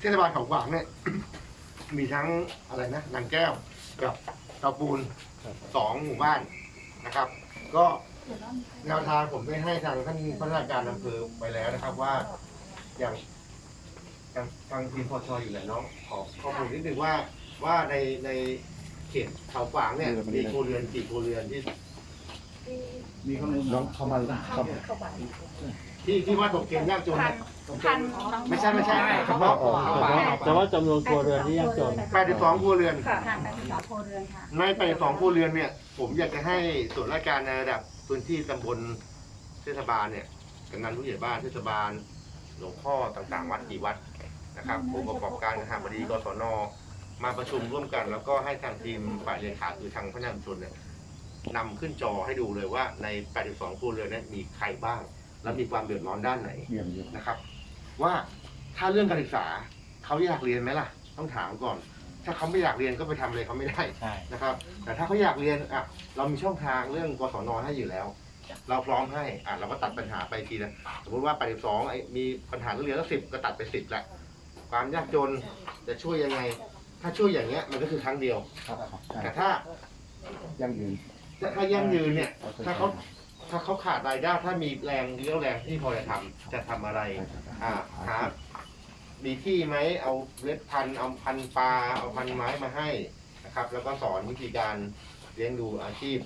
เทศบาลเขาขวางเนี่ย มีทั้งอะไรนะนางแก้วกับเตาปูนสองหมู่บ้านนะครับ ก็แนวทางผมได้ให้ทางท่านพัฒนาการอำเภอไปแล้วนะครับว่าอย่างอย่างทางทีมพอชอยู่ไหนน้องขอข้อมูลนิดนึงว่าว่าในในเขตเขาขวางเนี่ยมีครัวเรือนกี่ครัวเรือนที่ มีข้อมูลน้องเข้ามาเข้ามา ที่ที่ว่าตกเกณฑ์ยากจนพันเนี่ยพันไม่ใช่ไม่ใช่เฉพาะแต่ว่าจำนวนครัวเรือนที่ยากจน 82ครัวเรือน ค่ะพันเป็นสองโคเรือนค่ะ ใน82ครัวเรือนเนี่ย ผมอยากจะให้ส่วนราชการในระดับพื้นที่ตำบลเทศบาลเนี่ยกำนันผู้ใหญ่บ้านเทศบาลหลวงพ่อต่างๆ วัดกี่วัดนะครับผู้ประกอบการทางบดีกศนมาประชุมร่วมกัน แล้วก็ให้ทางทีมฝ่ายเลขาคือทางพนักงานชุมชนเนี่ยนำขึ้นจอให้ดูเลยว่าใน 82ครัวเรือนเนี่ยมีใครบ้าง และมีความเดือดร้อนด้านไหนเยี่ยมเยี่ยมนะครับ ว่าถ้าเรื่องการศึกษาเขาอยากเรียนไหมล่ะ ต้องถามก่อน ถ้าเขาไม่อยากเรียนก็ไปทำอะไรเขาไม่ได้ใช่ นะครับ แต่ถ้าเขาอยากเรียนอะเรามีช่องทางเรื่องกศนให้อยู่แล้ว เราพร้อมให้อะเราก็ตัดปัญหาไปทีละสมมติว่า82ไอ้มีปัญหาเรื่องเรียนแล้วสิบก็ตัดไปสิบละความยากจนจะช่วยยังไง ถ้าช่วยอย่างเงี้ยมันก็คือครั้งเดียว ครับครับใช่แต่ถ้า ยั่งยืนถ้ายั่งยืนเนี่ย ถ้าเขา ถ้าเขาขาดรายได้ถ้ามีแรงเรี่ยวแรงที่พอจะทำจะทำอะไร อ่าหามีที่ไหมเอาเล็ดพันธุ์เอาพันธุ์ปลาเอาพันธุ์ไม้มาให้นะครับ แล้วก็สอนวิธีการเลี้ยงดูอาชีพ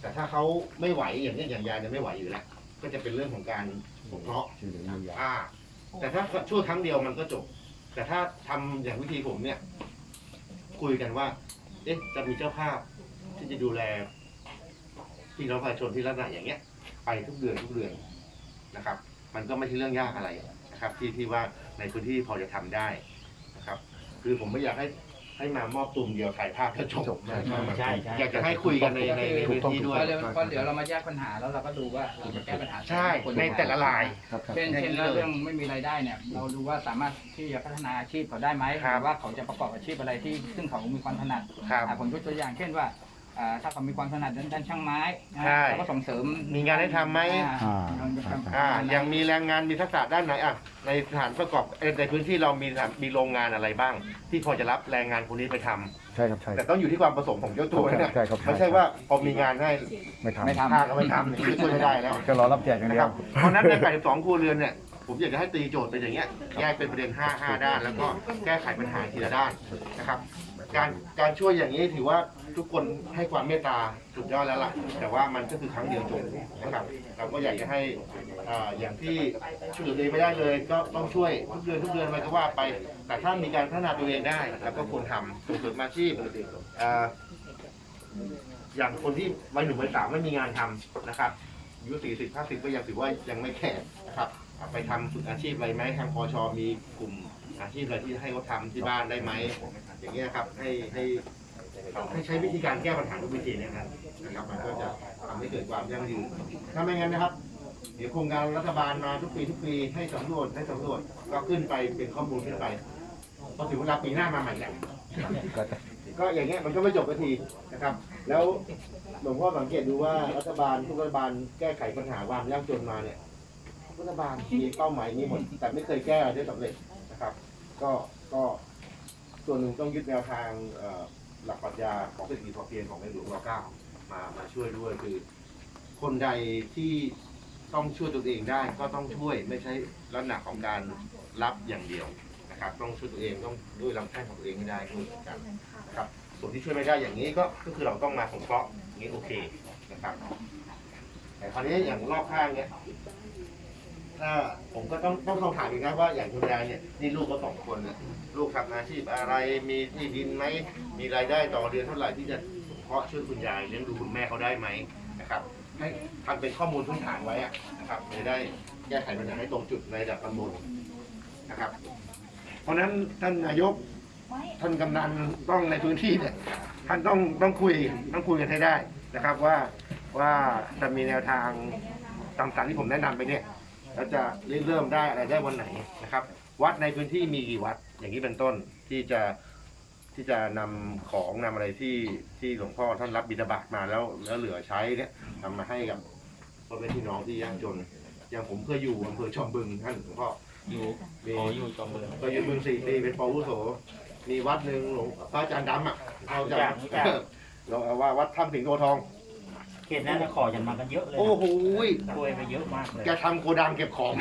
แต่ถ้าเขาไม่ไหวอย่างนี้อย่างยายเนี่ยไม่ไหวอยู่แล้วก็จะเป็นเรื่องของการสงเคราะห์ชื่อเหลืองมือยาวอ่า แต่ถ้าช่วยครั้งเดียวมันก็จบ แต่ถ้าทำอย่างวิธีผมเนี่ย คุยกันว่า เอ๊ะจะมีเจ้าภาพที่จะดูแล พี่น้องประชาชนที่ลักษณะอย่างเงี้ย ไปทุกเดือนทุกเดือนนะครับ มันก็ไม่ใช่เรื่องยากอะไรนะครับ ที่ที่ว่าในพื้นที่พอจะทำได้นะครับ คือผมไม่อยากให้ให้มามอบตุ่มเดียวถ่ายภาพแล้วจบนะครับใช่ใช่อยากจะให้คุยกันในในในพื้นที่ด้วยเพราะเดี๋ยวเพราะเดี๋ยวเรามาแยกปัญหาแล้วเราก็ดูว่าเราจะแก้ปัญหาใช่ในแต่ละรายครับครับเช่นเช่นเรื่องไม่มีรายได้เนี่ย เราดูว่าสามารถที่จะพัฒนาอาชีพเขาได้ไหมหครับรือว่าเขาจะประกอบอาชีพอะไรที่ซึ่งเขามีความถนัดครับอะผมยกตัวอย่างเช่นว่า อ่าถ้าเขามีความถนัดด้านด้านช่างไม้นะใช่ เราก็ส่งเสริมมีงานให้ทำไหม อ่าอ่ายังมีแรงงานมีทักษะด้านไหนอะในสถานประกอบเอ่อในพื้นที่เรามีสถานมีโรงงานอะไรบ้าง ที่พอจะรับแรงงานคนนี้ไปทำใช่ครับใช่ แต่ต้องอยู่ที่ความประสงค์ของเจ้าตัวนะใช่ครับไม่ใช่ว่าพอมีงานให้ไม่ทำไม่ทำ ทางก็ไม่ทำอย่างนี้ช่วยไม่ได้แล้วก็รอรับแจกอย่างนะเดีคยรัวบเพราะฉะนั้นใน 82 ครัวเรือนเนี่ยผมอยากจะให้ตีโจทย์เป็นอย่างเงี้ยแยกเป็นประเด็น 5 5 ด้าน แล้วก็แก้ไขปัญหาทีละด้านนะครับ การการช่วยอย่างนี้ถือว่าทุกคนให้ความเมตตาสุดยอดแล้วล่ะ แต่ว่ามันก็คือครั้งเดียวจบนะครับเราก็อยากจะให้อ่าอย่างที่ช่วยเหลือตัวเองไม่ได้เลย ก็ต้องช่วยทุกเดือนทุกเดือนอะไรก็ว่าไป แต่ถ้ามีการพัฒนาตัวเองได้เราก็ควรทำส่งเสริมอาชีพอ่า อย่างคนที่วัยหนุ่มวัยสาวไม่มีงานทำนะครับอายุสี่สิบห้าสิบก็ยังถือว่ายังไม่แก่นะครับเอาไปทำฝึกอาชีพอะไรไหมทางพชมีกลุ่ม อาชีพอะไรที่ให้เขาทำที่บ้านได้ไหมอย่างเงี้ยครับให้ให้ให้ใช้วิธีการแก้ปัญหาทุกวิธีเนี่ยนะนะครับมันก็จะทำให้เกิดความยั่งยืนถ้าไม่งั้นนะครับ เดี๋ยวโครงการรัฐบาลมาทุกปีทุกปีให้สำรวจให้สำรวจก็ขึ้นไปเป็นข้อมูลขึ้นไปพอถึงเวลาปีหน้ามาใหม่แหละ ก็จะก็อย่างเงี้ยมันก็ไม่จบสักทีนะครับ แล้วหลวงพ่อสังเกตดูว่ารัฐบาลทุกรัฐบาลแก้ไขปัญหาความยากจนมาเนี่ยรัฐบาลมีเป้าหมายนี้หมดแต่ไม่เคยแก้ได้สำเร็จ ก็ก็ส่วนหนึ่งต้องยึดแนวทางเอ่อหลักปรัชญาของเศรษฐกิจพอเพียงของในหลวงรัชกาลมามาช่วยด้วยคือ คนใดที่ต้องช่วยตัวเองได้ก็ต้องช่วยไม่ใช่ลักษณะของการรับอย่างเดียวนะครับ ต้องช่วยตัวเองต้องด้วยลำแข้งของตัวเองให้ได้ด้วยเหมือนกันครับส่วนที่ช่วยไม่ได้อย่างนี้ก็ก็คือเราต้องมาสงเคราะห์อย่างนี้โอเคนะครับ แต่คราวนี้อย่างรอบข้างเนี่ย ถ้าผมก็ต้องต้องคำถามอีกนะว่าอย่างคุณยายเนี่ยนี่ลูกก็สองคนนี่ยลูกทำอาชีพอะไรมีที่ดินไหมมีรายได้ต่อเดือนเท่าไหร่ที่จะเคาะช่วยคุณยายเลี้ยงดูคุณแม่เขาได้ไหมนะครับ ให้ทำเป็นข้อมูลพื้นฐานไว้อะนะครับจะได้แก้ไขปัญหาให้ตรงจุดในระดับตำบลนะครับ เพราะฉะนั้นท่านนายกท่านกำนันต้องในพื้นที่เนี่ยท่านต้องต้องคุยต้องคุยกันให้ได้นะครับว่าว่าจะมีแนวทางต่างๆที่ผมแนะนำไปเนี่ย แล้วจะเริ่มได้อะไรได้วันไหนนะครับ วัดในพื้นที่มีกี่วัด อย่างนี้เป็นต้นที่จะที่จะนำของนำอะไรที่ที่หลวงพ่อท่านรับบิณฑบาตมาแล้ว แล้วเหลือใช้เนี่ยนำมาให้กับพ่อแม่พี่น้องที่ยากจน อย่างผมเคยอยู่อำเภอชอมบึงท่านหลวงพ่ออยู่มีอ๋ออยู่จอมเมืองก็อยู่เมืองสี่ปีเป็นปวุโส มีวัดหนึ่งหลวงพระอาจารย์ดำอะเขาจะเราเอาว่าวัดถ้ำสิงโตทอง เขตนั้นขอฉันมากันเยอะเลยโอ้โหช่วยไปเยอะมากเลยแกทำโกดังเก็บของ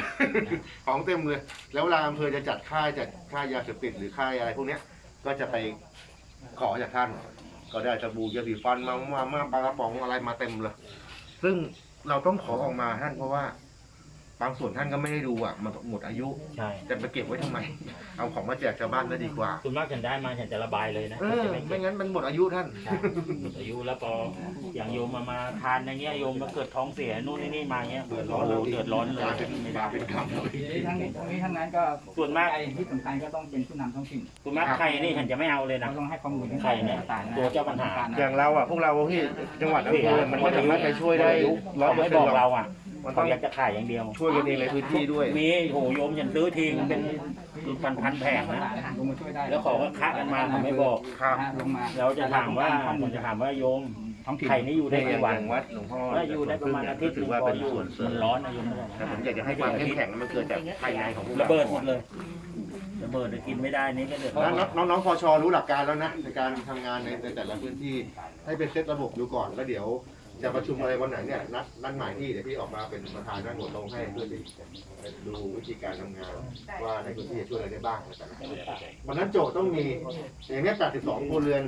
ของเต็มเลย แล้วเวลาอำเภอจะจัดค่ายจัดค่ายยาเสพติดหรือค่ายอะไรพวกเนี้ย ก็จะไปขอจากท่าน ก็ได้สบู่ยาสีฟันมามามาปลากระป๋องอะไรมาเต็มเลย ซึ่งเราต้องขอออกมาท่านเพราะว่าบางส่วนท่านก็ไม่ได้ดูอะมันหมดอายุใช่จะไปเก็บไว้ทำไม เอาของมาแจกชาวบ้านก็ดีกว่า ส่วนมากฉันได้มาฉันจะระบายเลยนะเออ จะไม่ไม่เก็บงั้นมันหมดอายุท่าน ใช่หมดอายุแล้วพออย่างโยมมามาทานอย่างเงี้ยโยมมาเกิดท้องเสียนู่นนี่นี่มาเงี้ยเดือดร้อนเลยโเดือดร้อนเลยกลายเป็นไม่บาได้ปเป็นกรรมเลยทีนี้ทั้งนี้ทั้งนี้ทั้งนั้นก็ส่วนมากไอ้ที่สำคัญก็ต้องเป็นผู้นำท้องถิ่นส่วนมากไข่นี่ฉันจะไม่เอาเลยนะ เราต้องให้ข้อมูลใครเนี่ยต่างๆนะตัวเจ้าปัญหา อย่างเราอะพวกเราที่จังหวัดอำเภอมันไม่สามารถไปช่วยได้ร้อยเขาเปอร์ไม่เซ็นบอต์กหรเราอกอะ มันต้เขาองอยากจะขายอย่างเดียวช่วยกันเองในพื้นที่ด้วย มีโหโยมฉันซื้อทีเป็นพันพันๆแผงนะลงมาช่วยได้แล้วเขาก็ค้ากันมาเขาไม่บอก ครับนะลงมาเราจะถามว่าข้อมูผลมจะถามว่าโยมท้องถิ่น ไข่นี่อยู่ได้ในอกี่ย่างวันวัดหลวงพ่อถ้าอยู่ได้ประมาณอาทิตย์หถืนึ่องว่าพอเป็นอยู่ส่วนเสริมัมนร้อนนะโยมไม่ได้แต่ผมอยากจะให้ความเข้มแข็งมันเกิดจากภายในของพวกเราระเบิดหมดเลยระเบิดเลยกินไม่ได้นี่ก็เดือดร้อนแล้วน้องน้องๆพอชรู้หลักการแล้วนะในการทำงานในในแต่ละพื้นที่ให้เป็นเซตระบบดูก่อนแล้วเดี๋ยว จะประชุมอะไรวันไหนเนี่ยนัดนัดหมายที่เดี๋ยวพี่ออกมาเป็นประธานนั่งหัวลงให้เพื่อที่ดูวิธีการทำงาน ว่าในพื้นที่จะช่วยอะไรได้บ้างนะครับวันนั้นโจทย์ต้องมีอย่างเนี้ย82ครัวเรือน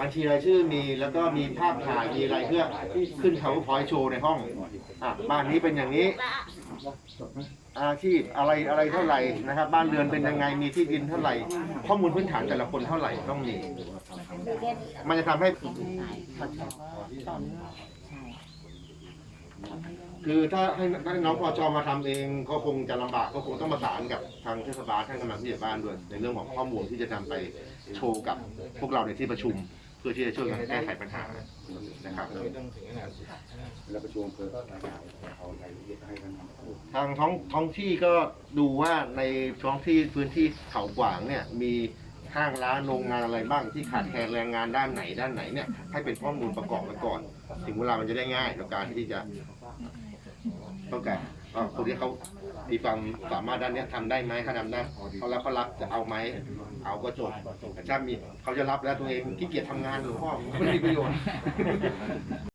บัญชีรายชื่อมีแล้วก็มีภาพถ่ายมีอะไรเพื่อขึ้นเขาพอยโชว์ในห้องอะบ้านนี้เป็นอย่างนี้ อาชีพอะไรอะไรเท่าไหร่นะครับ บ้านเรือนเป็นยังไงมีที่ดินเท่าไหร่ ข้อมูลพื้นฐานแต่ละคนเท่าไหร่ต้องมี มันจะทำให้ คือถ้าให้ให้น้องพอจอมาทำเองก็คงจะลำบากก็คงต้องประสานกับทางเทศบาลท่านกำนันผู้ใหญ่บ้านด้วย ในเรื่องของข้อมูลที่จะนำไปโชว์กับพวกเราในที่ประชุม เพื่อที่จะช่วยกันแก้ไขปัญหานะครับแล้วประชุมอำเภอก็รายงานเอารายละเอียดให้ท่านพูดทางท้องท้องที่ก็ดูว่าในท้องที่พื้นที่เขาขวางเนี่ยมี ห้างร้านโรงงานอะไรบ้างที่ขาดแคลนแรงงานด้านไหนด้านไหนเนี่ยให้เป็นข้อมูลประกอบไว้ก่อน ถึงเวลามันจะได้ง่ายต่อการที่จะต้องการอ่คนที่เขามีความสามารถด้านนี้ยทำได้ไหมถ้าทำได้เขารับเขารับจะเอาไหมเอาก็จบแต่ถ้ามีเขาจะรับแล้วตัวเองขี้เกียจทำงานหรือพ่อไม่มีประโยชน์